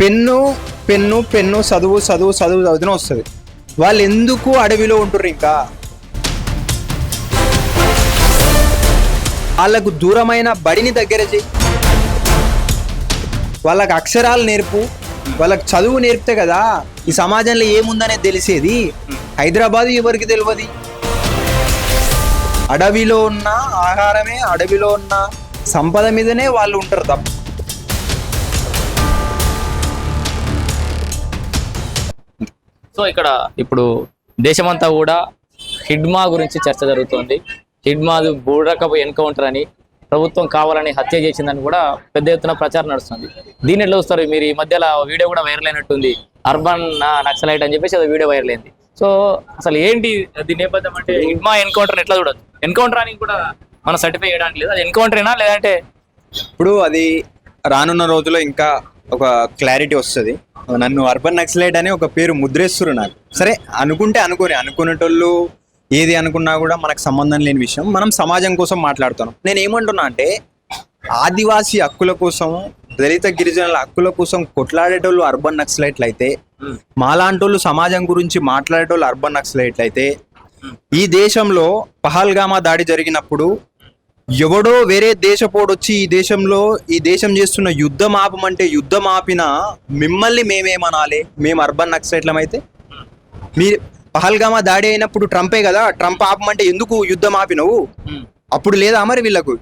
Pen pen pen చదువు చదువు చదువు చదువుతూనే వస్తుంది. వాళ్ళు ఎందుకు అడవిలో ఉంటుర్రు ఇంకా? వాళ్ళకు దూరమైన బడిని దగ్గర చేయి. వాళ్ళకు అక్షరాలు నేర్పు. వాళ్ళకి చదువు నేర్పితే కదా ఈ సమాజంలో ఏముందనేది తెలిసేది? హైదరాబాద్ ఎవరికి తెలియదు అడవిలో ఉన్న ఆహారమే అడవిలో ఉన్న సంపద మీదనే వాళ్ళు ఉంటారు తప్ప. సో ఇక్కడ ఇప్పుడు దేశమంతా కూడా హిడ్మా గురించి చర్చ జరుగుతోంది. హిడ్మాది బూడకపు ఎన్కౌంటర్ అని ప్రభుత్వం కావాలని హత్య చేసిందని కూడా పెద్ద ఎత్తున ప్రచారం నడుస్తుంది. దీని ఎట్లా చూస్తారు? మీరు ఈ మధ్యలో వీడియో కూడా వైరల్ అయినట్టుంది. అర్బన్ నక్సలైట్ అని చెప్పేసి అది వీడియో వైరల్ అయింది. సో అసలు ఏంటి దీని నేపథ్యం అంటే హిడ్మా ఎన్కౌంటర్ ఎట్లా చూడదు ఎన్కౌంటర్ అని కూడా మనం సర్టిఫై చేయడానికి లేదు. అది ఎన్కౌంటరేనా లేదంటే ఇప్పుడు అది రానున్న రోజుల్లో ఇంకా ఒక క్లారిటీ వస్తుంది. నన్ను అర్బన్ నక్సలైట్ అని ఒక పేరు ముద్రేస్తురు నాకు. సరే అనుకుంటే అనుకోని అనుకునేటోళ్ళు ఏది అనుకున్నా కూడా మనకు సంబంధం లేని విషయం. మనం సమాజం కోసం మాట్లాడుతున్నాం. నేను ఏమంటున్నా అంటే ఆదివాసీ హక్కుల కోసం దళిత గిరిజనుల హక్కుల కోసం కొట్లాడేటోళ్ళు అర్బన్ నక్సలైట్లు అయితే మాలాంటోళ్ళు సమాజం గురించి మాట్లాడేటోళ్ళు అర్బన్ నక్సలైట్లు అయితే ఈ దేశంలో పహల్గామా దాడి జరిగినప్పుడు ఎవడో వేరే దేశపోడు వచ్చి ఈ దేశంలో ఈ దేశం చేస్తున్న యుద్ధం ఆపమంటే యుద్ధం ఆపిన మిమ్మల్ని మేమేమనాలి? మేము అర్బన్ నక్సలైట్లం అయితే పహల్గామా దాడి అయినప్పుడు ట్రంపే కదా? ట్రంప్ ఆపమంటే ఎందుకు యుద్ధం ఆపినవు? అప్పుడు లేదా మరి వీళ్ళకు?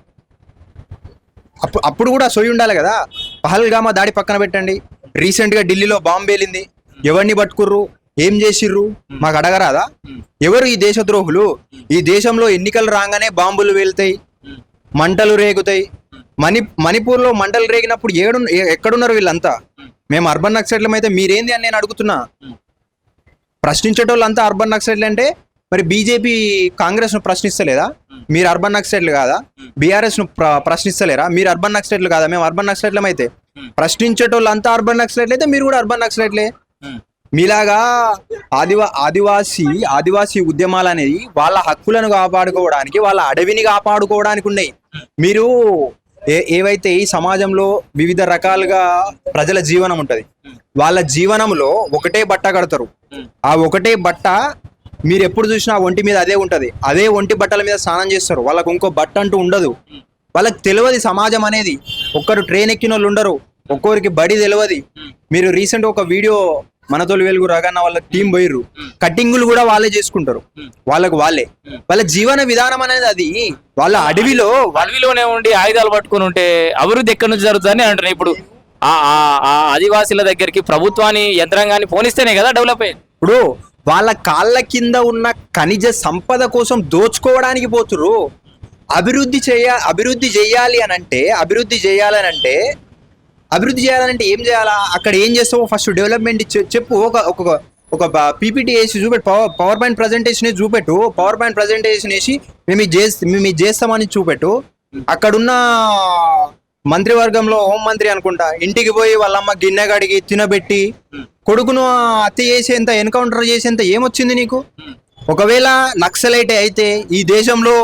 అప్పుడు అప్పుడు కూడా సోయి ఉండాలి కదా? పహల్గామా దాడి పక్కన పెట్టండి. రీసెంట్గా ఢిల్లీలో బాంబు పేలింది. ఎవరిని పట్టుకుర్రు? ఏం చేసిర్రు? మాకు అడగరాదా? ఎవరు ఈ దేశద్రోహులు? ఈ దేశంలో ఎన్నికలు రాగానే బాంబులు వెళ్తాయి మంటలు రేగుతాయి. మణి మణిపూర్లో మంటలు రేగినప్పుడు ఏడు ఎక్కడున్నారు వీళ్ళంతా? మేము అర్బన్ నక్సైట్లం అయితే మీరేంది అని నేను అడుగుతున్నా. ప్రశ్నించేటోళ్ళంతా అర్బన్ నక్సైట్లు అంటే మరి బీజేపీ కాంగ్రెస్ను ప్రశ్నిస్తలేదా? మీరు అర్బన్ నక్సైట్లు కాదా? బీఆర్ఎస్ను ప్ర- ప్రశ్నిస్తలేరా? మీరు అర్బన్ నక్సైట్లు కాదా? మేము అర్బన్ నక్సైట్లం అయితే. ప్రశ్నించేటోళ్ళు అంతా అర్బన్ నక్సైట్లు అయితే మీరు కూడా అర్బన్ నక్సైట్లే మీలాగా ఆదివా ఆదివాసీ ఆదివాసీ ఉద్యమాలు అనేది వాళ్ళ హక్కులను కాపాడుకోవడానికి వాళ్ళ అడవిని కాపాడుకోవడానికి ఉన్నాయి. మీరు ఏ ఏవైతే ఈ సమాజంలో వివిధ రకాలుగా ప్రజల జీవనం ఉంటది వాళ్ళ జీవనంలో ఒకటే బట్ట కడతారు. ఆ ఒకటే బట్ట మీరు ఎప్పుడు చూసినా ఒంటి మీద అదే ఉంటది. అదే ఒంటి బట్టల మీద స్నానం చేస్తారు. వాళ్ళకు ఇంకో బట్ట అంటూ ఉండదు. వాళ్ళకి తెలియదు సమాజం అనేది. ఒక్కరు ట్రైన్ ఎక్కిన వాళ్ళు ఉండరు. ఒక్కొరికి బడి తెలియదు మీరు రీసెంట్ ఒక వీడియో మనతోలు వెలుగు రగన్న వాళ్ళ టీం పోయిర్రు. కట్టింగులు కూడా వాళ్ళే చేసుకుంటారు. వాళ్ళకు వాళ్ళే. వాళ్ళ జీవన విధానం అనేది అది. వాళ్ళ అడవిలో అడవిలోనే ఉండి ఆయుధాలు పట్టుకొని ఉంటే అభివృద్ధి ఎక్కడి నుంచి జరుగుతుందని అంటున్నాయి ఇప్పుడు ఆ ఆదివాసీల దగ్గరికి ప్రభుత్వాన్ని యంత్రాంగాన్ని పోనిస్తేనే కదా డెవలప్ అయ్యింది. ఇప్పుడు వాళ్ళ కాళ్ళ కింద ఉన్న ఖనిజ సంపద కోసం దోచుకోవడానికి పోతురు అభివృద్ధి చేయ అభివృద్ధి చేయాలి అని అంటే అభివృద్ధి చేయాలని అంటే అభివృద్ధి చేయాలంటే ఏం చేయాలా? అక్కడ ఏం చేస్తావో ఫస్ట్ డెవలప్మెంట్ చెప్పు. ఒక ఒక ఒక పీపీటీ వేసి చూపెట్టు. పవర్ పవర్ పాయింట్ ప్రజెంటేషన్ వేసి చూపెట్టు. పవర్ పాయింట్ ప్రజెంటేషన్ వేసి మేము ఇది చేస్తే మేము ఇది చేస్తామని చూపెట్టు. అక్కడున్న మంత్రివర్గంలో హోంమంత్రి అనుకుంటా ఇంటికి పోయి వాళ్ళమ్మ గిన్నె కడిగి తినబెట్టి కొడుకును హత్య చేసేంత ఎన్కౌంటర్ చేసేంత ఏమొచ్చింది నీకు? ఒకవేళ నక్సలైటే అయితే ఈ దేశంలో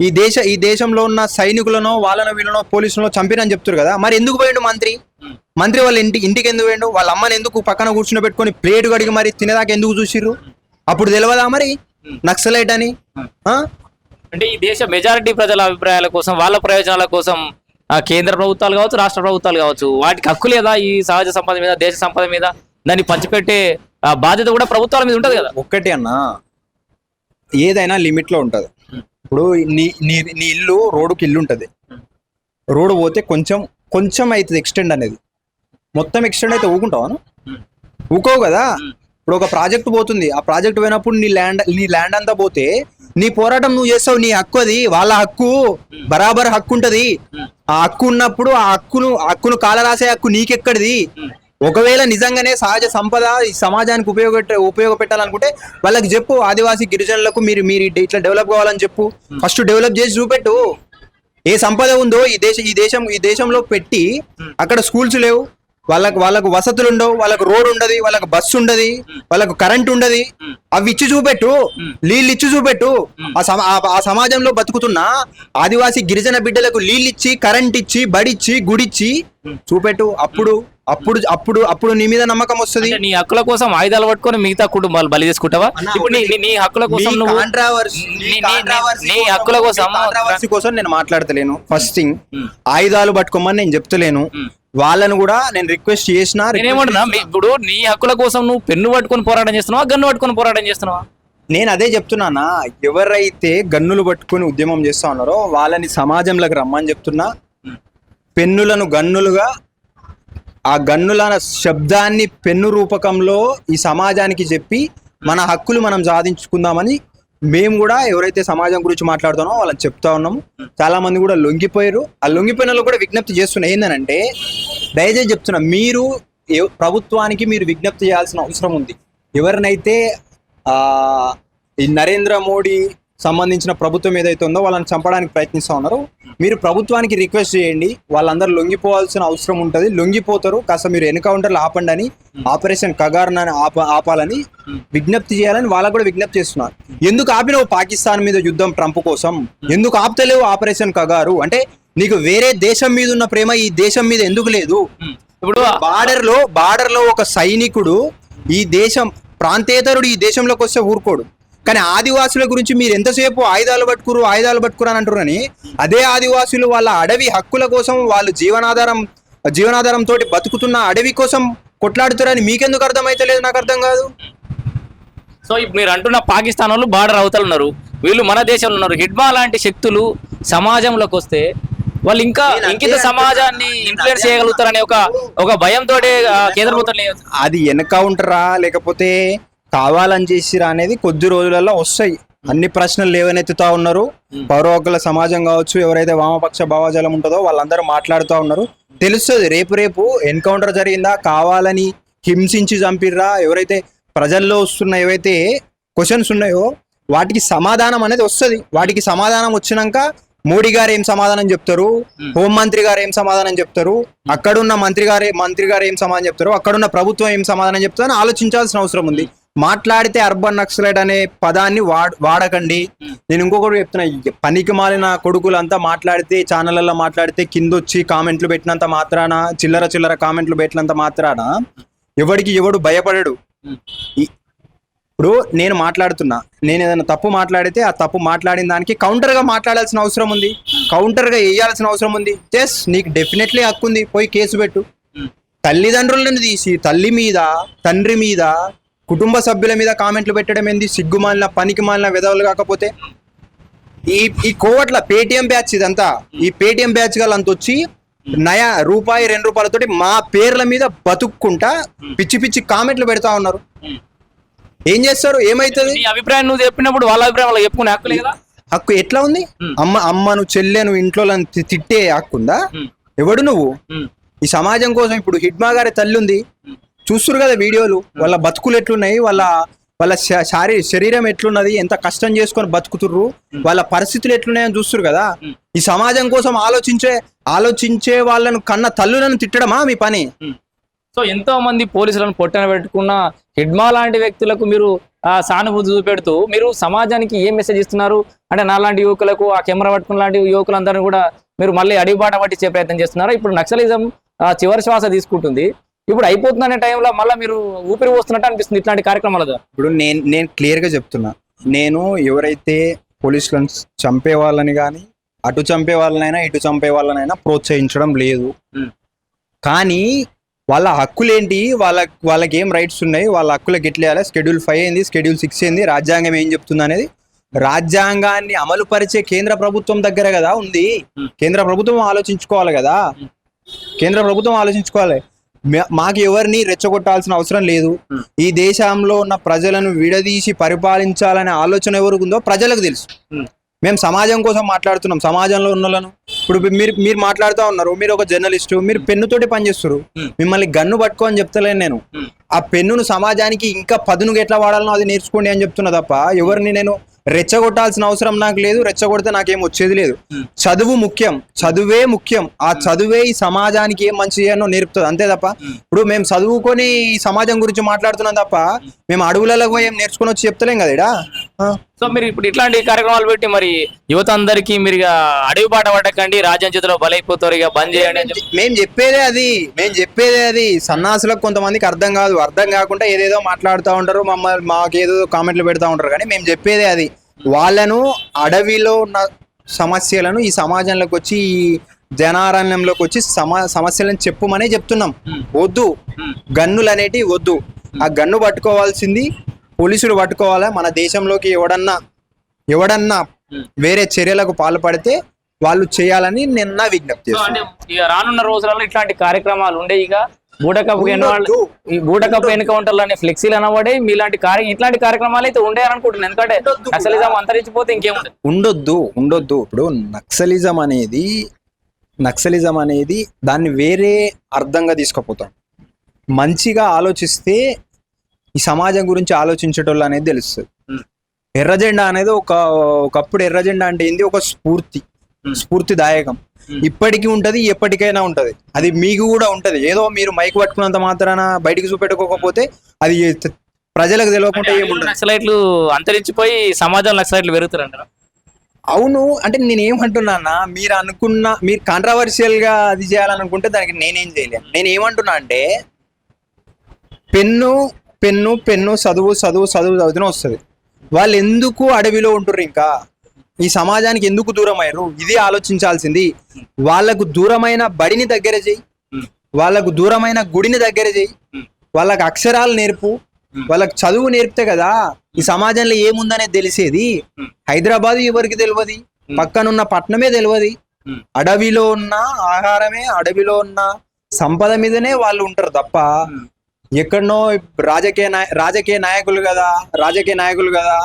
ఈ దేశ ఈ దేశంలో ఉన్న సైనికులను వాళ్ళను వీళ్ళనో పోలీసులను చంపిరని చెప్తారు కదా. మరి ఎందుకు పోయిండు మంత్రి? మంత్రి వాళ్ళ ఇంటి ఇంటికి ఎందుకు పోయిండు? వాళ్ళ అమ్మని ఎందుకు పక్కన కూర్చుని పెట్టుకొని ప్లేట్ కడిగి మరి తినేదాకా ఎందుకు చూసిర్రు? అప్పుడు తెలియదా మరి? నక్సలైట్ అని? అంటే ఈ దేశ మెజారిటీ ప్రజల అభిప్రాయాల కోసం వాళ్ళ ప్రయోజనాల కోసం కేంద్ర ప్రభుత్వాలు కావచ్చు రాష్ట్ర ప్రభుత్వాలు కావచ్చు వాటికి హక్కు లేదా ఈ సహజ సంపద మీద దేశ సంపద మీద దాన్ని పంచిపెట్టే బాధ్యత కూడా ప్రభుత్వాల మీద ఉంటది కదా. ఒక్కటి అన్న. ఏదైనా లిమిట్లో ఉంటది. ఇప్పుడు నీ నీ నీ ఇల్లు రోడ్డుకి ఇల్లు ఉంటుంది. రోడ్డు పోతే కొంచెం కొంచెం అవుతుంది ఎక్స్టెండ్ అనేది. మొత్తం ఎక్స్టెండ్ అయితే ఊకుంటావా ఊకోవు కదా? ఇప్పుడు ఒక ప్రాజెక్ట్ పోతుంది. ఆ ప్రాజెక్ట్ పోయినప్పుడు నీ ల్యాండ్ నీ ల్యాండ్ అంతా పోతే నీ పోరాటం నువ్వు చేస్తావు నీ హక్కు అది వాళ్ళ హక్కు. బరాబర్ హక్కు ఉంటది. ఆ హక్కు ఉన్నప్పుడు ఆ హక్కును ఆ హక్కును కాలరాసే హక్కు నీకెక్కడిది? ఒకవేళ నిజంగానే సహజ సంపద ఈ సమాజానికి ఉపయోగ ఉపయోగపెట్టాలనుకుంటే వాళ్ళకి చెప్పు ఆదివాసీ గిరిజనులకు మీరు మీరు ఇట్లా డెవలప్ కావాలని చెప్పు. ఫస్ట్ డెవలప్ చేసి చూపెట్టు. ఏ సంపద ఉందో ఈ దేశ ఈ దేశం ఈ దేశంలో పెట్టి అక్కడ స్కూల్స్ లేవు. వాళ్ళకు వాళ్ళకు వసతులు ఉండవు. వాళ్ళకు రోడ్ ఉండదు. వాళ్ళకు బస్సు ఉండదు. వాళ్ళకు కరెంట్ ఉండదు. అవి ఇచ్చి చూపెట్టు. నీళ్ళు ఇచ్చి చూపెట్టు. ఆ సమ- ఆ- సమాజంలో బతుకుతున్న ఆదివాసీ గిరిజన బిడ్డలకు నీళ్ళు ఇచ్చి కరెంట్ ఇచ్చి బడిచ్చి గుడిచ్చి చూపెట్టు. అప్పుడు అప్పుడు అప్పుడు అప్పుడు నీ మీద నమ్మకం వస్తుంది? నీ హక్కుల కోసం ఆయుధాలు పట్టుకొని మిగతా కుటుంబాలు బలి చేసుకుంటావా? ఇప్పుడు నీ హక్కుల కోసం నీ నువ్వు హక్కుల కోసం కోసం నేను మాట్లాడతలేను. First thing. ఆయుధాలు పట్టుకోమని నేను చెప్తలేను. వాళ్ళను కూడా నేను రిక్వెస్ట్ చేసిన నేనేమంటున్నా ఇప్పుడు నీ హక్కుల కోసం నువ్వు పెన్ను పట్టుకొని పోరాటం చేస్తున్నావా గన్ను పట్టుకొని పోరాటం చేస్తున్నావా? నేను అదే చెప్తున్నానా ఎవరైతే గన్నులు పట్టుకొని ఉద్యమం చేస్తా ఉన్నారో వాళ్ళని సమాజంలోకి రమ్మని చెప్తున్నా. పెన్నులను గన్నులుగా ఆ గన్నుల శబ్దాన్ని పెన్ను రూపకంలో ఈ సమాజానికి చెప్పి మన హక్కులు మనం సాధించుకుందామని మేము కూడా ఎవరైతే సమాజం గురించి మాట్లాడుతానో వాళ్ళని చెప్తా ఉన్నాము. చాలా మంది కూడా లొంగిపోయారు. ఆ లొంగిపోయిన కూడా విజ్ఞప్తి చేస్తున్నా ఏంటంటే దయచేసి చెప్తున్నా మీరు ప్రభుత్వానికి మీరు విజ్ఞప్తి చేయాల్సిన అవసరం ఉంది. ఎవరినైతే ఈ నరేంద్ర మోడీ సంబంధించిన ప్రభుత్వం ఏదైతే ఉందో వాళ్ళని చంపడానికి ప్రయత్నిస్తా ఉన్నారు. మీరు ప్రభుత్వానికి రిక్వెస్ట్ చేయండి. వాళ్ళందరూ లొంగిపోవాల్సిన అవసరం ఉంటుంది. లొంగిపోతారు. కాస్త మీరు ఎన్కౌంటర్లు ఆపండి అని ఆపరేషన్ కగార్న ఆప ఆపాలని విజ్ఞప్తి చేయాలని వాళ్ళకు కూడా విజ్ఞప్తి చేస్తున్నారు. ఎందుకు ఆపినవు పాకిస్తాన్ మీద యుద్ధం ట్రంప్ కోసం? ఎందుకు ఆపుతలేవు ఆపరేషన్ కగారు? అంటే నీకు వేరే దేశం మీద ఉన్న ప్రేమ ఈ దేశం మీద ఎందుకు లేదు? ఇప్పుడు బార్డర్లో బార్డర్లో ఒక సైనికుడు ఈ దేశం ప్రాంతేతరుడు ఈ దేశంలోకి వస్తే ఊరుకోడు. కానీ ఆదివాసుల గురించి మీరు ఎంతసేపు ఆయుధాలు పట్టుకురు ఆయుధాలు పట్టుకురు అని అంటారు కానీ అదే ఆదివాసులు వాళ్ళ అడవి హక్కుల కోసం వాళ్ళు జీవనాధారం జీవనాధారం తోటి బతుకుతున్న అడవి కోసం కొట్లాడుతారని మీకెందుకు అర్థమైతలేదు? నాకు అర్థం కాదు. సో ఇప్పుడు మీరు అంటున్న పాకిస్తాన్ వాళ్ళు బార్డర్ అవతల ఉన్నారు. వీళ్ళు మన దేశంలో ఉన్నారు. హిడ్మా లాంటి శక్తులు సమాజంలోకి వస్తే వాళ్ళు ఇంకా ఇంకిత సమాజాన్ని. ఇన్ఫ్లుయెన్స్ చేయగలుగుతారనే ఒక ఒక భయంతో కేంద్ర ప్రభుత్వం అది ఎన్కౌంటరా లేకపోతే కావాలని చేసిరా అనేది కొద్ది రోజులలో వస్తాయి. అన్ని ప్రశ్నలు లేవనెత్తుతా ఉన్నారు. పౌర హక్కుల సమాజం కావచ్చు ఎవరైతే వామపక్ష భావజాలం ఉంటుందో వాళ్ళందరూ మాట్లాడుతూ ఉన్నారు. తెలుస్తుంది రేపు రేపు ఎన్కౌంటర్ జరిగిందా కావాలని హింసించి చంపిర్రా ఎవరైతే ప్రజల్లో వస్తున్న ఏవైతే క్వశ్చన్స్ ఉన్నాయో వాటికి సమాధానం అనేది వస్తుంది. వాటికి సమాధానం వచ్చినాక మోడీ గారు ఏం సమాధానం చెప్తారు? హోంమంత్రి గారు ఏం సమాధానం చెప్తారు? అక్కడున్న మంత్రి గారు మంత్రి గారు ఏం సమాధానం చెప్తారు? అక్కడున్న ప్రభుత్వం ఏం సమాధానం చెప్తారు అని ఆలోచించాల్సిన అవసరం ఉంది. మాట్లాడితే అర్బన్ నక్సలైట్ అనే పదాన్ని వాడ వాడకండి. నేను ఇంకొకటి చెప్తున్నా పనికి మాలిన కొడుకులంతా మాట్లాడితే ఛానళ్ళల్లో మాట్లాడితే కింద వచ్చి కామెంట్లు పెట్టినంత మాత్రాన చిల్లర చిల్లర కామెంట్లు పెట్టినంత మాత్రాన ఎవడికి ఎవడు భయపడడు. ఇప్పుడు నేను మాట్లాడుతున్నా నేను ఏదైనా తప్పు మాట్లాడితే ఆ తప్పు మాట్లాడిన దానికి counter గా మాట్లాడాల్సిన అవసరం ఉంది. Counter గా వేయాల్సిన అవసరం ఉంది. ఎస్ నీకు డెఫినెట్లీ హక్కు ఉంది పోయి కేసు పెట్టు. తల్లిదండ్రులను తీసి తల్లి మీద తండ్రి మీద కుటుంబ సభ్యుల మీద కామెంట్లు పెట్టడం ఏంది? సిగ్గు మాలిన పనికి మాలిన విధవలు కాకపోతే ఈ ఈ కోవట్ల పేటిఎం బ్యాచ్ ఇదంతా ఈ పేటిఎం బ్యాచ్ గల అంత వచ్చి నయా రూపాయి రెండు రూపాయలతోటి మా పేర్ల మీద బతుక్కుంటా పిచ్చి పిచ్చి కామెంట్లు పెడతా ఉన్నారు. ఏం చేస్తారు? ఏమైతుంది? అభిప్రాయం నువ్వు చెప్పినప్పుడు వాళ్ళ అభిప్రాయం వాళ్ళకి చెప్పుకునే హక్కు లేదా? హక్కు ఎట్లా ఉంది? అమ్మ అమ్మను చెల్లెను ఇంట్లో తిట్టే హక్కు ఉందా? ఉమ్. ఎవడు నువ్వు. ఈ సమాజం కోసం ఇప్పుడు హిడ్మా గారి తల్లి ఉంది. చూస్తురు కదా వీడియోలు. వాళ్ళ బతుకులు ఎట్లున్నాయి? వాళ్ళ వాళ్ళ శారీ శరీరం ఎట్లున్నది? ఎంత కష్టం చేసుకొని బతుకుతుర్రు? వాళ్ళ పరిస్థితులు ఎట్లున్నాయని చూస్తురు కదా? ఈ సమాజం కోసం ఆలోచించే ఆలోచించే వాళ్ళను కన్న తల్లులను తిట్టడమా మీ పని? సో ఎంతో మంది పోలీసులను పొట్టన పెట్టుకున్న హిడ్మా లాంటి వ్యక్తులకు మీరు సానుభూతి చూపెడుతూ మీరు సమాజానికి ఏం మెసేజ్ ఇస్తున్నారు? అంటే నాలాంటి యువకులకు ఆ కెమెరా పట్టుకున్న లాంటి యువకులందరినీ కూడా మీరు మళ్ళీ అడిగిబాట పట్టించే ప్రయత్నం చేస్తున్నారు? ఇప్పుడు నక్సలిజం చివరి శ్వాస తీసుకుంటుంది. ఇప్పుడు అయిపోతుందనే టైంలో మళ్ళీ మీరు ఊపిరి పోస్తున్నట్టు అనిపిస్తుంది ఇట్లాంటి కార్యక్రమాల ద్వారా. ఇప్పుడు నేను నేను క్లియర్గా చెప్తున్నా. నేను ఎవరైతే పోలీసులను చంపే వాళ్ళని కానీ అటు చంపే వాళ్ళనైనా ఇటు చంపే వాళ్ళనైనా ప్రోత్సహించడం లేదు. కానీ వాళ్ళ హక్కులేంటి? వాళ్ళ వాళ్ళకి ఏం రైట్స్ ఉన్నాయి? వాళ్ళ హక్కులకు ఎట్లా స్కెడ్యూల్ ఫైవ్ ఏంది? స్కెడ్యూల్ సిక్స్ ఏంది? రాజ్యాంగం ఏం చెప్తుంది అనేది రాజ్యాంగాన్ని అమలు పరిచే కేంద్ర ప్రభుత్వం దగ్గర కదా ఉంది. కేంద్ర ప్రభుత్వం ఆలోచించుకోవాలి కదా. కేంద్ర ప్రభుత్వం ఆలోచించుకోవాలి. మాకు ఎవరిని రెచ్చగొట్టాల్సిన అవసరం లేదు. ఈ దేశంలో ఉన్న ప్రజలను విడదీసి పరిపాలించాలనే ఆలోచన ఎవరికి ఉందో ప్రజలకు తెలుసు. మేము సమాజం కోసం మాట్లాడుతున్నాం సమాజంలో ఉన్న వాళ్ళను ఇప్పుడు మీరు మీరు మాట్లాడుతూ ఉన్నారు మీరు ఒక జర్నలిస్ట్ మీరు పెన్నుతోటి పనిచేస్తారు. మిమ్మల్ని గన్ను పట్టుకో అని చెప్తలేను నేను. ఆ పెన్నును సమాజానికి ఇంకా పదునుగా ఎట్లా వాడాలనో అది నేర్చుకోండి అని చెప్తున్నా తప్ప ఎవరిని నేను రెచ్చగొట్టాల్సిన అవసరం నాకు లేదు రెచ్చగొడితే నాకేం వచ్చేది లేదు. చదువు ముఖ్యం చదువే ముఖ్యం. ఆ చదువే ఈ సమాజానికి ఏం మంచి చేయనో నేర్పుతుంది అంతే తప్ప. ఇప్పుడు మేము చదువుకొని ఈ సమాజం గురించి మాట్లాడుతున్నాం తప్ప మేము. అడవులలో ఏం నేర్చుకొని వచ్చి చెప్తలేం కదా ఈడ. సో మీరు ఇప్పుడు ఇట్లాంటి కార్యక్రమాలు పెట్టి మరి యువత అందరికీ మీరు అడవి బాట పడకండి రాజ్యం చేతిలో బలైపోతారు ఇక బంద్ చేయండి మేము చెప్పేదే అది మేము చెప్పేదే అది. సన్నాసులకు కొంతమందికి అర్థం కాదు. అర్థం కాకుండా ఏదేదో మాట్లాడుతూ ఉంటారు మమ్మల్ని మాకేదో కామెంట్లు పెడతా ఉంటారు. కానీ మేము చెప్పేదే అది. వాళ్ళను అడవిలో ఉన్న సమస్యలను ఈ సమాజంలోకి వచ్చి ఈ జనారణ్యంలోకి వచ్చి సమా సమస్యలను చెప్పుమనే చెప్తున్నాం. వద్దు. గన్నులు అనేటివి వద్దు. ఆ గన్ను పట్టుకోవాల్సింది పోలీసులు పట్టుకోవాలా? మన దేశంలోకి ఎవడన్నా ఎవడన్నా వేరే చర్యలకు పాల్పడితే వాళ్ళు చేయాలని నిన్న విజ్ఞప్తి ఇక రానున్న రోజులలో ఇట్లాంటి కార్యక్రమాలు ఉండే ఇక బూటకప్పు బూటకప్పు ఎన్కౌంటర్లు అనే ఫ్లెక్సీలు అనబడే మీలాంటి కార్య ఇట్లాంటి కార్యక్రమాలు అయితే ఉండే అనుకుంటున్నాను. ఎందుకంటే. నక్సలిజం అంతరించిపోతే ఇంకేముంది ఉండొద్దు ఉండొద్దు. ఇప్పుడు నక్సలిజం అనేది నక్సలిజం అనేది దాన్ని వేరే అర్థంగా తీసుకుపోతాం. మంచిగా ఆలోచిస్తే ఈ సమాజం గురించి ఆలోచించేటోళ్ళు అనేది తెలుస్తుంది. ఎర్రజెండా అనేది ఒక ఒకప్పుడు ఎర్రజెండా అంటే ఏంది? ఒక స్ఫూర్తి. స్ఫూర్తిదాయకం. ఇప్పటికీ ఉంటది ఎప్పటికైనా ఉంటది. అది మీకు కూడా ఉంటది. ఏదో మీరు మైక్ పట్టుకున్నంత మాత్రాన బయటికి చూపెట్టుకోకపోతే అది ప్రజలకు తెలియకుండా ఏముంటది నక్సలైట్లు అంతరించిపోయి సమాజంలో నక్సలైట్లు పెరుగుతారంటారు? అవును. అంటే నేను ఏమంటున్నా మీరు అనుకున్న మీరు కాంట్రవర్షియల్గా అది చేయాలనుకుంటే దానికి నేనేం చేయలేను. నేను ఏమంటున్నా అంటే పెన్ను పెన్ను పెన్ను చదువు చదువు చదువు చదువుతూనే వస్తుంది. వాళ్ళు ఎందుకు అడవిలో ఉంటుర్రు ఇంకా? ఈ సమాజానికి ఎందుకు దూరం అయ్యారు ఇది ఆలోచించాల్సింది. వాళ్ళకు దూరమైన బడిని దగ్గర చేయి. వాళ్ళకు దూరమైన గుడిని దగ్గర చేయి. వాళ్ళకు అక్షరాలు నేర్పు. వాళ్ళకి చదువు నేర్పితే కదా ఈ సమాజంలో ఏముందనే తెలిసేది? హైదరాబాద్ ఎవరికి తెలియదు పక్కనున్న పట్టణమే తెలియదు అడవిలో ఉన్న ఆహారమే అడవిలో ఉన్న సంపద మీదనే వాళ్ళు ఉంటారు తప్ప ఎక్కడనో రాజకీయ నాయ రాజకీయ నాయకులు కదా రాజకీయ నాయకులు కదా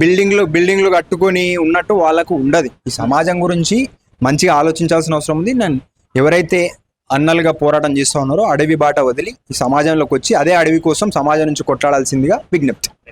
బిల్డింగ్లు బిల్డింగ్లు కట్టుకొని ఉన్నట్టు వాళ్ళకు ఉండదు. ఈ సమాజం గురించి మంచిగా ఆలోచించాల్సిన అవసరం ఉంది. నేను ఎవరైతే అన్నలుగా పోరాటం చేస్తూ ఉన్నారో అడవి బాట వదిలి ఈ సమాజంలోకి వచ్చి అదే అడవి కోసం సమాజం నుంచి కొట్లాడాల్సిందిగా విజ్ఞప్తి.